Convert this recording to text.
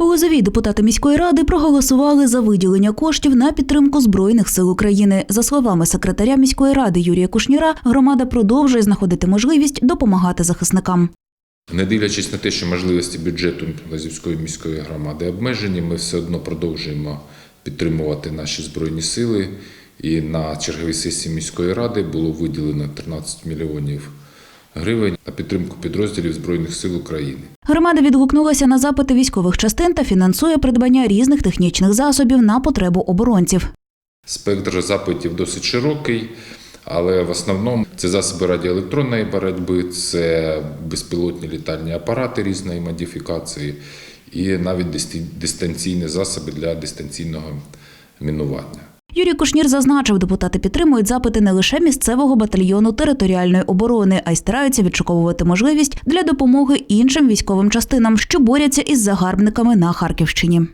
У Лозовій депутати міської ради проголосували за виділення коштів на підтримку збройних сил України. За словами секретаря міської ради Юрія Кушніра, громада продовжує знаходити можливість допомагати захисникам. Не дивлячись на те, що можливості бюджету Лазівської міської громади обмежені, ми все одно продовжуємо підтримувати наші збройні сили. І на черговій сесії міської ради було виділено 13 мільйонів гривень на підтримку підрозділів Збройних сил України. Громада відгукнулася на запити військових частин та фінансує придбання різних технічних засобів на потребу оборонців. Спектр запитів досить широкий, але в основному це засоби радіоелектронної боротьби, це безпілотні літальні апарати різної модифікації і навіть дистанційні засоби для дистанційного мінування. Юрій Кушнір зазначив, депутати підтримують запити не лише місцевого батальйону територіальної оборони, а й стараються відшуковувати можливість для допомоги іншим військовим частинам, що борються із загарбниками на Харківщині.